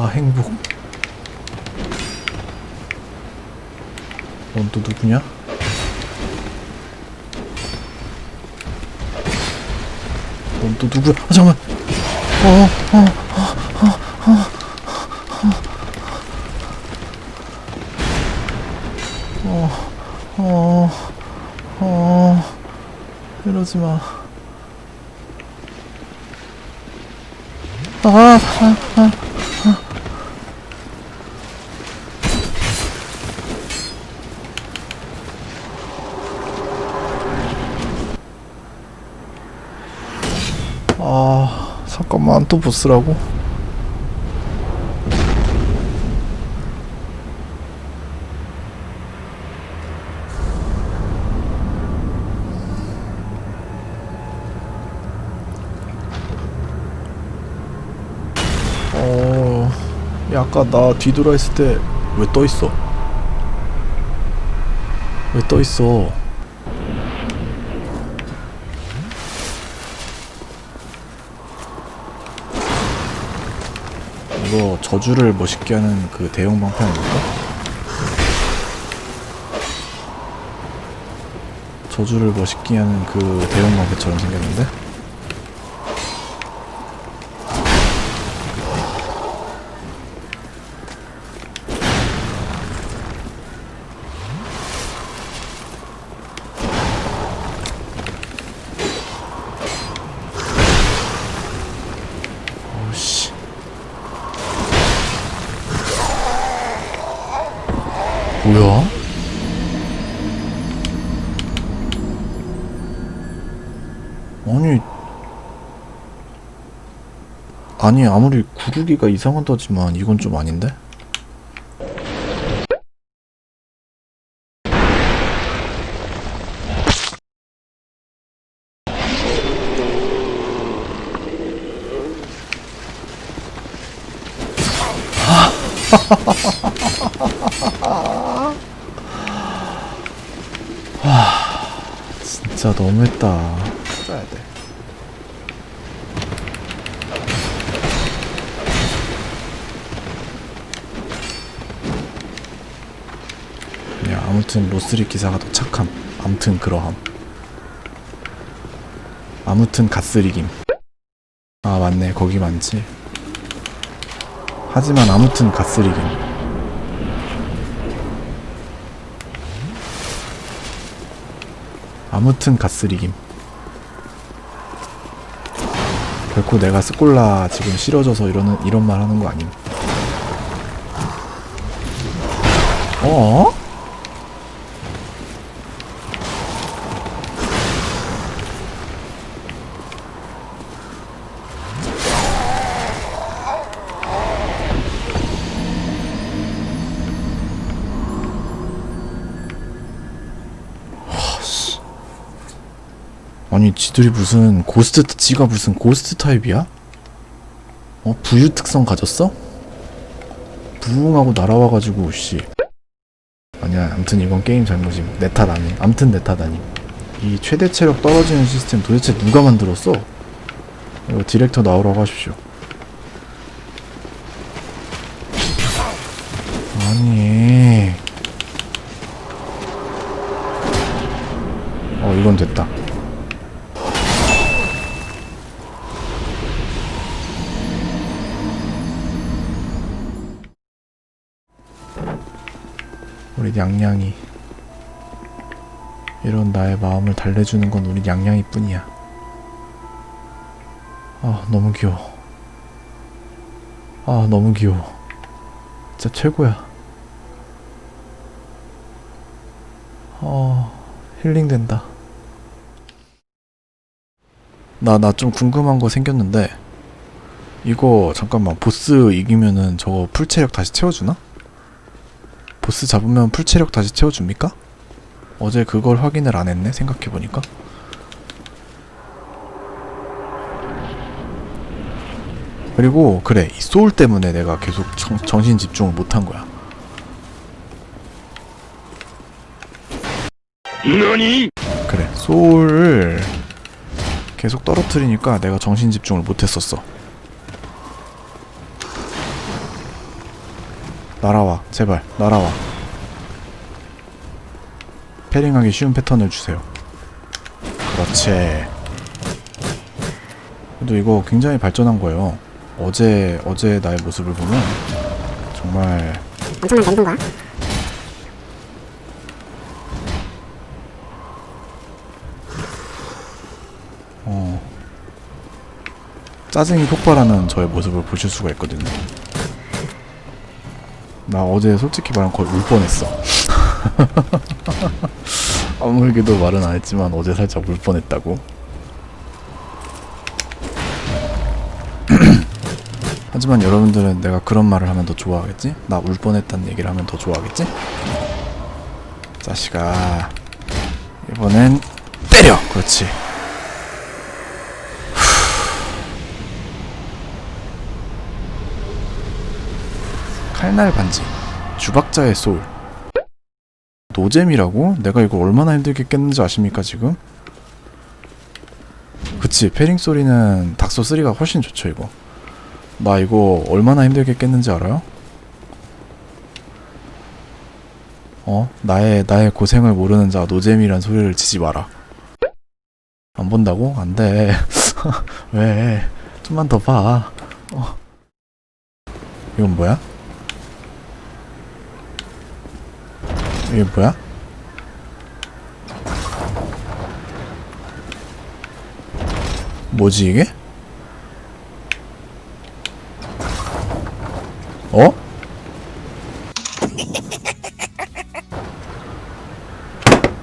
아, 행복 넌 또 누구냐? 넌 또 누구야? 아 잠깐만 어어어 어, 어. 어, 어, 어 하지마 아, 아, 아. 잠깐만 또 보스라고? 어, 야, 아까 나 뒤돌아 있을 때 왜 떠 있어? 왜 떠 있어? 이거 저주를 멋있게 하는 그 대형 방패 아닙니까? 저주를 멋있게 하는 그 대형 방패처럼 생겼는데? 뭐야? 아니 아니 아무리 구르기가 이상하다지만 이건 좀 아닌데? 진짜 너무했다. 써야 돼. 야, 아무튼 로스리 기사가 더 착함. 아무튼 그러함. 아무튼 갓쓰리김. 아 맞네 거기 많지. 하지만 아무튼 갓쓰리김. 아무튼 갓쓰리김. 결코 내가 스콜라 지금 싫어져서 이러는 이런 말 하는 거 아님. 어? 아니 지들이 무슨 고스트 지가 무슨 고스트 타입이야? 어 부유 특성 가졌어? 부흥하고 날아와가지고 씨. 아니야 암튼 이건 게임 잘못임. 내 탓 아님. 암튼 내 탓 아님. 이 최대 체력 떨어지는 시스템 도대체 누가 만들었어? 이거 디렉터 나오라고 하십시오. 아니. 어 이건 됐다 우리 냥냥이. 이런 나의 마음을 달래주는 건 우리 냥냥이 뿐이야. 아 너무 귀여워. 아 너무 귀여워. 진짜 최고야. 어 힐링된다. 나 나 좀 궁금한 거 생겼는데 이거 잠깐만 보스 이기면은 저거 풀체력 다시 채워주나? 보스 잡으면 풀체력 다시 채워줍니까? 어제 그걸 확인을 안 했네 생각해보니까. 그리고 그래 이 소울 때문에 내가 계속 정, 정신 집중을 못한 거야. 그래 소울을 계속 떨어뜨리니까 내가 정신 집중을 못했었어 날아와 제발 날아와. 패링하기 쉬운 패턴을 주세요. 그렇지. 그래도 이거 굉장히 발전한 거예요. 어제 어제 나의 모습을 보면 정말 엄청난 멘붕과 어 짜증이 폭발하는 저의 모습을 보실 수가 있거든요 나 어제 솔직히 말하면 거의 울 뻔했어 아무리게도 말은 안 했지만 어제 살짝 울 뻔했다고 하지만 여러분들은 내가 그런 말을 하면 더 좋아하겠지? 나 울 뻔했다는 얘기를 하면 더 좋아하겠지? 자식아 이번엔 때려! 그렇지 칼날 반지 주박자의 소울 노잼이라고? 내가 이거 얼마나 힘들게 깼는지 아십니까 지금? 그치 패링 소리는 닥소 3가 훨씬 좋죠 이거 나 이거 얼마나 힘들게 깼는지 알아요? 어? 나의 나의 고생을 모르는 자 노잼이란 소리를 치지 마라 안 본다고? 안 돼 왜 좀만 더 봐 어. 이건 뭐야? 이게 뭐야? 뭐지 이게?